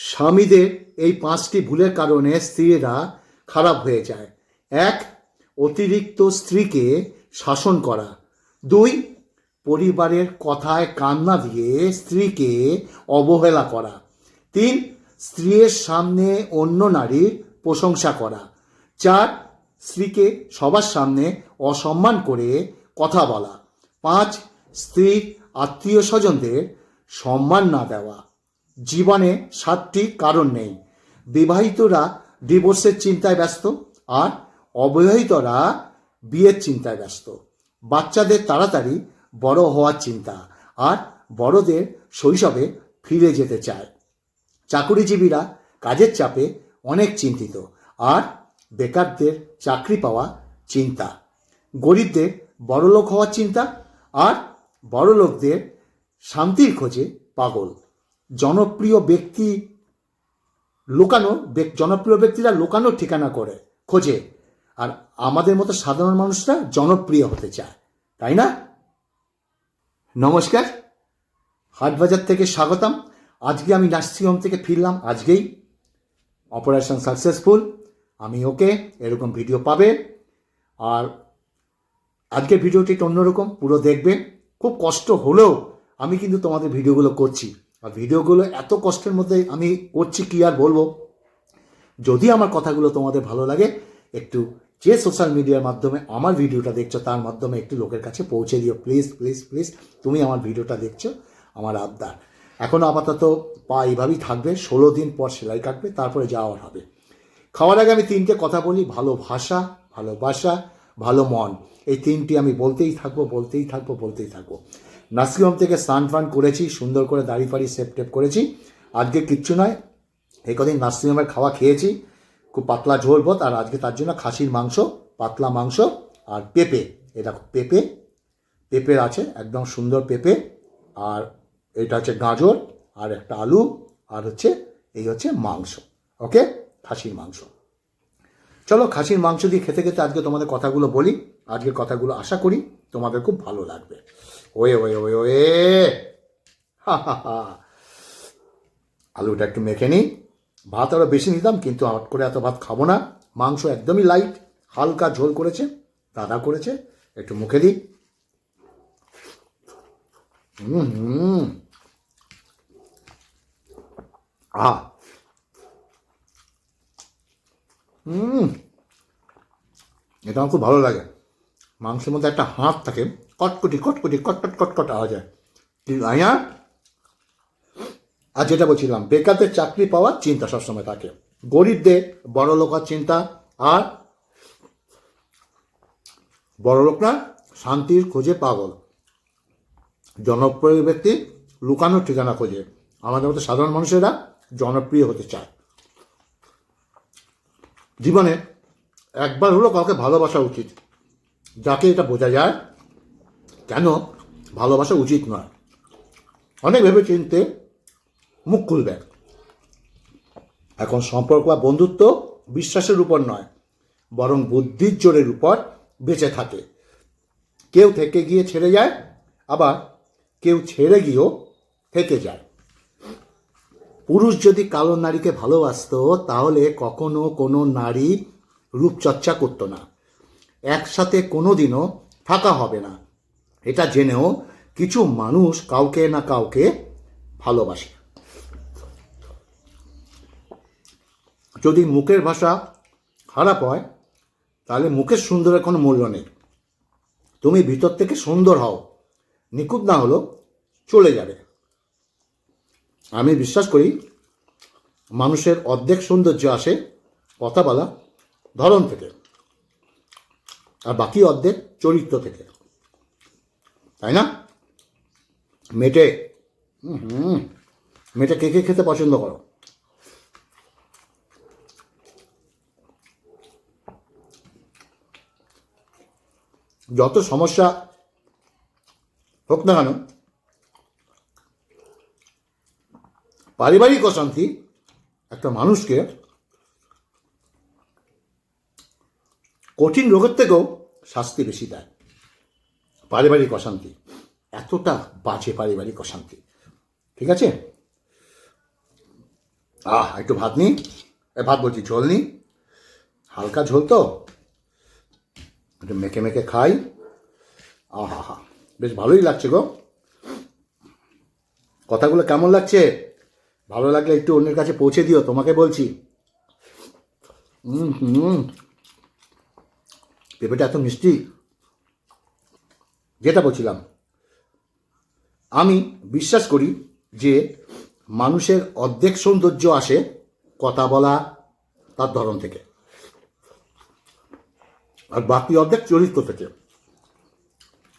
স্বামীদের এই পাঁচটি ভুলের কারণে স্ত্রীরা খারাপ হয়ে যায়। এক, অতিরিক্ত স্ত্রীকে শাসন করা। দুই, পরিবারের কথায় কান্না দিয়ে স্ত্রীকে অবহেলা করা। তিন, স্ত্রীর সামনে অন্য নারীর প্রশংসা করা। চার, স্ত্রীকে সবার সামনে অসম্মান করে কথা বলা। পাঁচ, স্ত্রীর আত্মীয় স্বজনদের সম্মান না দেওয়া। জীবনে সাতটি কারণ নেই। বিবাহিতরা ডিভোর্সের চিন্তায় ব্যস্ত আর অবিবাহিতরা বিয়ের চিন্তায় ব্যস্ত। বাচ্চাদের তাড়াতাড়ি বড় হওয়ার চিন্তা আর বড়দের শৈশবে ফিরে যেতে চায়। চাকুরিজীবীরা কাজের চাপে অনেক চিন্তিত আর বেকারদের চাকরি পাওয়া চিন্তা। গরিবদের বড়লোক হওয়ার চিন্তা আর বড়লোকদের শান্তির খোঁজে পাগল। জনপ্রিয় ব্যক্তি লোকানো জনপ্রিয় ব্যক্তিরা লুকানোর ঠিকানা করে, খোঁজে। আর আমাদের মতো সাধারণ মানুষরা জনপ্রিয় হতে চায়, তাই না? নমস্কার। হাটবাজার থেকে স্বাগতম। আজকে আমি নার্সিংহোম থেকে ফিরলাম, আজকেই। Operation successful. আমি ওকে, এরকম ভিডিও পাবে। আর আজকের ভিডিওটি একটু অন্যরকম, পুরো দেখবে খুব কষ্ট হলেও আমি কিন্তু তোমাদের ভিডিওগুলো করছি। আর ভিডিওগুলো এত কষ্টের মধ্যে আমি করছি, কি আর বলব? যদি আমার কথাগুলো তোমাদের ভালো লাগে, একটু যে সোশ্যাল মিডিয়ার মাধ্যমে আমার ভিডিওটা দেখছ, তার মাধ্যমে একটু লোকের কাছে পৌঁছে দিও। প্লিজ প্লিজ প্লিজ তুমি আমার ভিডিওটা দেখছ, আমার আবদার। এখনও আপাতত পা এইভাবেই থাকবে, ষোলো দিন পর সেলাই কাটবে, তারপরে যাওয়ার হবে। খাওয়ার আগে আমি তিনটে কথা বলি, ভালো ভাষা, ভালোবাসা, ভালো মন। এই তিনটি আমি বলতেই থাকব বলতেই থাকব বলতেই থাকব। নার্সিংহোম থেকে স্নান ফান করেছি, সুন্দর করে দাড়ি ফাড়ি সেপ টেপ করেছি। আজকে কিচ্ছু নয়, এই কদিন নার্সিংহোমের খাওয়া খেয়েছি। খুব পাতলা ঝোল ভাত আর আজকে তার জন্য খাসির মাংস, পাতলা মাংস আর পেঁপে। এটা পেঁপে পেঁপের আছে, একদম সুন্দর পেঁপে। আর এটা হচ্ছে গাজর, আর একটা আলু, আর হচ্ছে, এই হচ্ছে মাংস, ওকে? খাসির মাংস। চলো খাসির মাংস দিয়ে খেতে খেতে আজকে তোমাদের কথাগুলো বলি, আজকের কথাগুলো আশা করি। তোমাদের খুব ভালো লাগবে। ওয়ে ওয়ে ওয়ে ওয়ে। হা হা হা। আলুটা একটু মেখে নিই। ভাত আরও বেশি নিতাম কিন্তু হট করে এত ভাত খাব না। মাংস একদমই লাইট হালকা ঝোল করেছে, দাদা করেছে, একটু মুখে দিই। হুম আহ। হুম। এটা আমার খুব ভালো লাগে। মাংসের মধ্যে একটা হাত থাকে, কটকটি কটকটি, কটকট কটকট আওয়াজ হয়। কিন্তু আয়া, আর যেটা বলছিলাম, বেকারদের চাকরি পাওয়ার চিন্তা সবসময় থাকে। গরিবদের বড় লোকার চিন্তা, আর বড় লোকরা শান্তির খোঁজে পাগল। জনপ্রিয় ব্যক্তি লুকানোর ঠিকানা খোঁজে। আমাদের মতো সাধারণ মানুষেরা জনপ্রিয় হতে চায়। জীবনে একবার হলো কাউকে ভালোবাসা উচিত। যাকে এটা বোঝা যায় কেন ভালোবাসা উচিত নয়। অনেক ভেবে চিনতে মুখ খুলবে। এখন সম্পর্ক বা বন্ধুত্ব বিশ্বাসের উপর নয়, বরং বুদ্ধির জোরের উপর বেঁচে থাকে। কেউ থেকে গিয়ে ছেড়ে যায়, আবার কেউ ছেড়ে গিয়েও থেকে যায়। পুরুষ যদি কালো নারীকে ভালোবাসতো, তাহলে কখনো কোনো নারী রূপচর্চা করতো না। একসাথে কোনো দিনও থাকা হবে না। এটা জেনেও কিছু মানুষ কাউকে না কাউকে ভালোবাসে। যদি মুখের ভাষা খারাপ হয়, তাহলে মুখের সুন্দরের কোনো মূল্য নেই। তুমি ভিতর থেকে সুন্দর হও, নিখুঁত না হলো চলে যাবে। আমি বিশ্বাস করি, মানুষের অর্ধেক সৌন্দর্য আসে কথা বলা ধরন থেকে। আর বাকি অর্ধেক চরিত্র থেকে। তাই না? মেটে। হুম মেটে কে কে খেতে পছন্দ করো? যত সমস্যা হোক না কেন, পারিবারিক অশান্তি একটা মানুষকে কঠিন রোগের থেকেও শাস্তি বেশি দেয়। পারিবারিক অশান্তি। এতটা বাজে পারিবারিক অশান্তি। ঠিক আছে? আহ, একটু ভাত নি। ভাত বলছি, ঝোল নি। হালকা ঝোল তো। একটু মেখে মেখে খাই। আহা, হা। বেশ ভালোই লাগছে গো। কথাগুলো কেমন লাগছে? ভালো লাগলে একটু অন্যের কাছে পৌঁছে দিও, তোমাকে বলছি। হুম হুম। পেঁপেটা এত মিষ্টি। যেটা বলছিলাম, আমি বিশ্বাস করি যে মানুষের অর্ধেক সৌন্দর্য আসে কথা বলা, তার ধরন থেকে। আর বাকি অর্ধেক চরিত্র থেকে।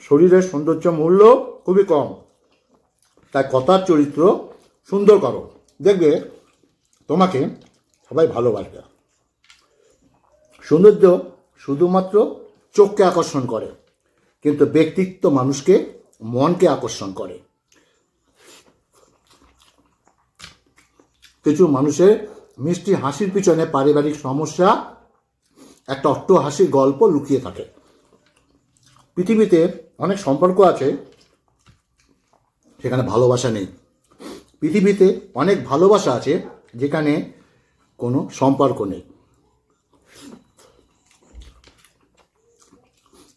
শরীরের সৌন্দর্য মূল্য খুবই কম। তাই কথার চরিত্র সুন্দর করো। দেখবে তোমাকে সবাই ভালোবাসবে। সৌন্দর্য শুধুমাত্র চোখকে আকর্ষণ করে, কিন্তু ব্যক্তিত্ব মানুষকে মনকে আকর্ষণ করে। কিছু মানুষের মিষ্টি হাসির পিছনে পারিবারিক সমস্যা, একটা অট্ট হাসির গল্প লুকিয়ে থাকে। পৃথিবীতে অনেক সম্পর্ক আছে, সেখানে ভালোবাসা নেই। পৃথিবীতে অনেক ভালোবাসা আছে, যেখানে কোনো সম্পর্ক নেই।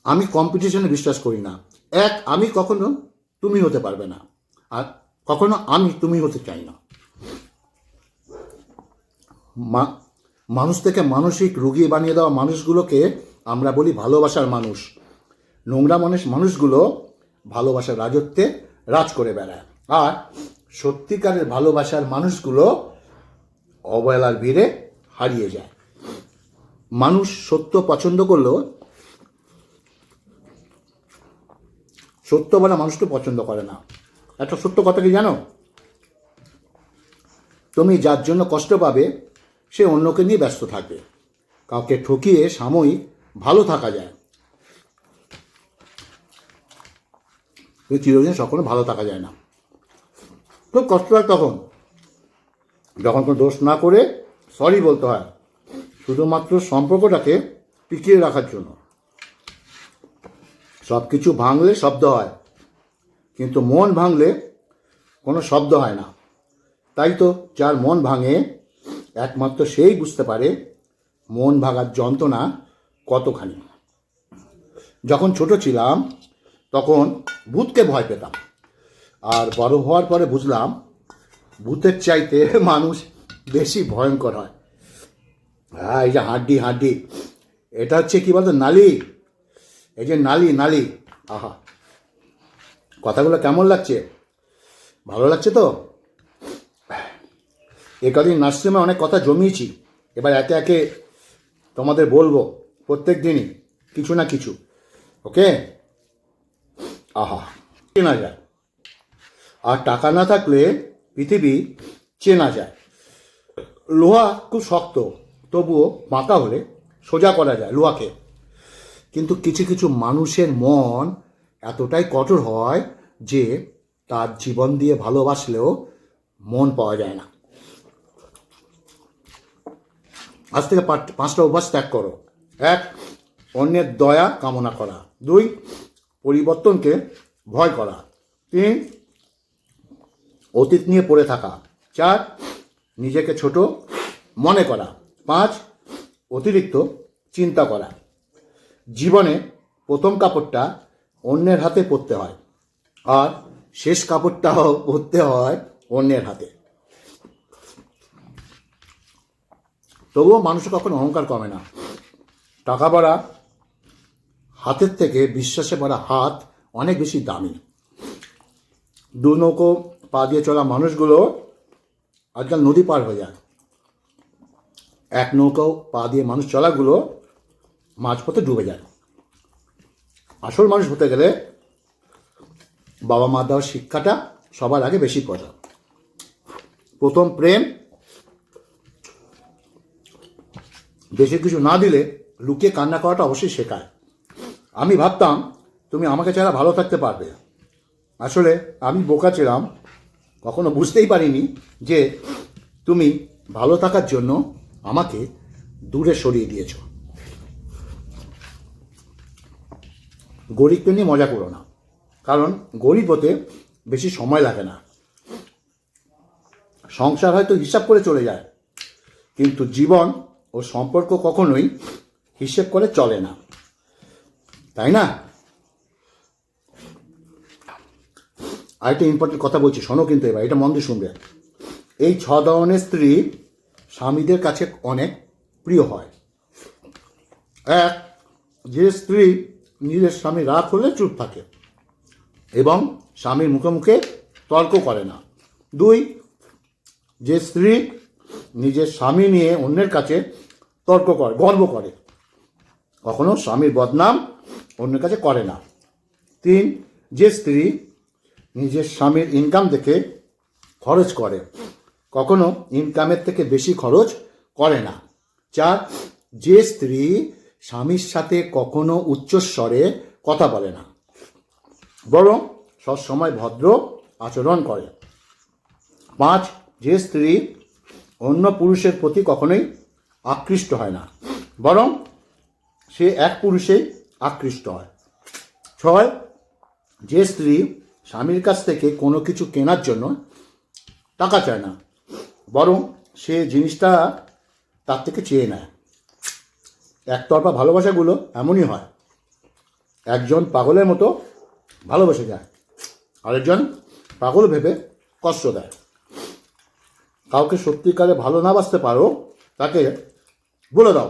আমি কম্পিটিশনে বিশ্বাস করি না। এক, আমি কখনো তুমি হতে পারবে না। আর কখনো আমি তুমি হতে চাই না। মা- মানুষ থেকে মানসিক রুগী বানিয়ে দেওয়া মানুষগুলোকে আমরা বলি ভালোবাসার মানুষ। নোংরা মানুষ, মানুষগুলো ভালোবাসার রাজত্বে রাজ করে বেড়ায়। আর সত্যিকারের ভালোবাসার মানুষগুলো অবহেলার ভিড়ে হারিয়ে যায়। মানুষ সত্য পছন্দ করলেও সত্য বলা মানুষকে পছন্দ করে না। একটা সত্য কথা কি জানো? তুমি যার জন্য কষ্ট পাবে, সে অন্যকে নিয়ে ব্যস্ত থাকবে। কাউকে ঠকিয়ে সাময়িক ভালো থাকা যায়। কিন্তু চিরদিন সকলে ভালো থাকা যায় না। খুব কষ্ট হয় তখন। যখন কোনো দোষ না করে সরি বলতে হয়। শুধুমাত্র সম্পর্কটাকে টিকিয়ে রাখার জন্য। সব কিছু ভাঙলে শব্দ হয়। কিন্তু মন ভাঙলে কোনো শব্দ হয় না। তাই তো যার মন ভাঙে, একমাত্র সেই বুঝতে পারে মন ভাঙার যন্ত্রণা কতখানি। যখন ছোট ছিলাম, তখন ভূতকে ভয় পেতাম। আর বড় হওয়ার পরে বুঝলাম, ভূতের চাইতে মানুষ বেশি ভয়ঙ্কর হয় হ্যাঁ। এই যে হাড্ডি হাড্ডি, এটা হচ্ছে কি বলতো, নালি? এই যে নালি নালি। আহা। কথাগুলো কেমন লাগছে? ভালো লাগছে তো? এ কদিন নার্সিংহোমে অনেক কথা জমিয়েছি। এবার একে একে তোমাদের বলব প্রত্যেক দিনই, কিছু না কিছু। ওকে? আহা। চেনা যায়। আর টাকা না থাকলে পৃথিবী চেনা যায়। লোহা খুব শক্ত, তবুও বাঁকা হলে সোজা করা যায় লোহাকে। কিন্তু কিছু কিছু মানুষের মন এতটাই কঠোর হয় যে তার জীবন দিয়ে ভালোবাসলেও মন পাওয়া যায় না। আজ থেকে পাঁচ- পাঁচটা অভ্যাস ত্যাগ করো। এক, অন্যের দয়া কামনা করা। দুই, পরিবর্তনকে ভয় করা। তিন, অতীত নিয়ে পড়ে থাকা। চার, নিজেকে ছোট মনে করা। পাঁচ, অতিরিক্ত চিন্তা করা। জীবনে প্রথম কাপড়টা অন্যের হাতে পরতে হয় আর শেষ কাপড়টাও পরতে হয় অন্যের হাতে। তবুও মানুষ কখনো অহংকার কমে না। টাকা ভরা, হাতের থেকে বিশ্বাসে ভরা হাত অনেক বেশি দামি। দু নৌকো পা দিয়ে চলা মানুষগুলো আজকাল নদী পার হয়ে যায়। এক নৌকো পা দিয়ে মানুষ চলাগুলো মাঝপথে ডুবে যায়। আসল মানুষ হতে গেলে বাবা মা দেওয়ার শিক্ষাটা সবার আগে বেশি পড়া প্রথম প্রেম। বেশি কিছু না দিলে লুকিয়ে কান্না করাটা অবশ্যই শেখায়। আমি ভাবতাম, তুমি আমাকে ছাড়া ভালো থাকতে পারবে। আসলে আমি বোকা ছিলাম, কখনো বুঝতেই পারিনি যে তুমি ভালো থাকার জন্য আমাকে দূরে সরিয়ে দিয়েছ। গরিবকে নিয়ে মজা করো না। কারণ গরিব হতে বেশি সময় লাগে না। সংসার হয়তো হিসাব করে চলে যায়। কিন্তু জীবন ও সম্পর্ক কখনোই হিসেব করে চলে না। তাই না? আরেকটা ইম্পর্টেন্ট কথা বলছি, শোনো কিন্তু এবার, এটা মন দিয়ে শুনবে। এই ছ ধরনের স্ত্রী স্বামীদের কাছে অনেক প্রিয় হয়। এক, যে স্ত্রী নিজের স্বামী রাগ হলে চুপ থাকে এবং স্বামীর মুখে মুখে তর্ক করে না। দুই, যে স্ত্রী নিজের স্বামী নিয়ে অন্যের কাছে তর্ক করে, গর্ব করে, কখনো স্বামীর বদনাম অন্যের কাছে করে না। তিন, যে স্ত্রী নিজের স্বামীর ইনকাম দেখে খরচ করে, কখনো ইনকামের থেকে বেশি খরচ করে না। চার, যে স্ত্রী স্বামীর সাথে কখনো উচ্চস্বরে কথা বলে না। বরং সবসময় ভদ্র আচরণ করে। পাঁচ, যে স্ত্রী অন্য পুরুষের প্রতি কখনোই আকৃষ্ট হয় না, বরং সে এক পুরুষেই আকৃষ্ট হয়। ছয়, যে স্ত্রী স্বামীর কাছ থেকে কোনো কিছু কেনার জন্য টাকা চায় না, বরং সে জিনিসটা তার থেকে চেয়ে নেয়। একতরফা ভালোবাসাগুলো এমনই হয়। একজন পাগলের মতো ভালোবেসে যায়, আরেকজন পাগল ভেবে কষ্ট দেয়। কাউকে সত্যিকারে ভালো না বাসতে পারো, তাকে বলে দাও।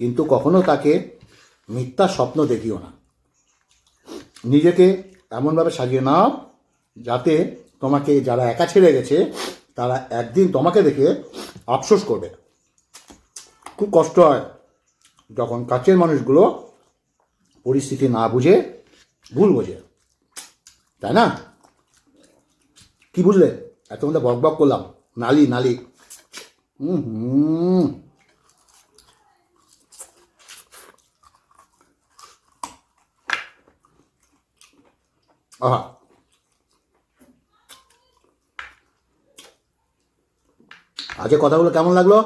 কিন্তু কখনো তাকে মিথ্যা স্বপ্ন দেখিও না। নিজেকে এমনভাবে সাজিয়ে নাও যাতে তোমাকে যারা একা ছেড়ে গেছে, তারা একদিন তোমাকে দেখে আফসোস করবে। খুব কষ্ট হয় যখন কাছের মানুষগুলো পরিস্থিতি না বুঝে, ভুল বোঝে। তাই না? কি বুঝলে? এতক্ষণ তো বক বক করলাম। নালি নালি। হুম। আহা। আজকে কথাগুলো কেমন লাগল?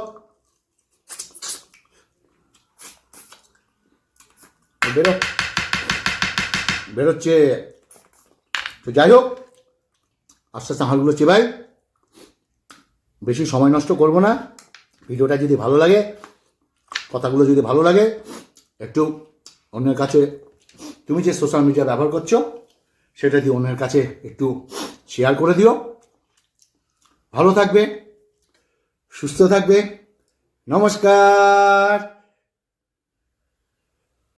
বেরো। বেরোচ্ছে। তো যাই হোক, আস্তে আস্তে হাঁড়গুলো চেবাই। বেশি সময় নষ্ট করব না। ভিডিওটা যদি ভালো লাগে, কথাগুলো যদি ভালো লাগে, একটু অন্যের কাছে, তুমি যে সোশ্যাল মিডিয়া ব্যবহার করছ, সেটা দিয়ে অন্যের কাছে একটু শেয়ার করে দিও। ভালো থাকবে, সুস্থ থাকবে। নমস্কার।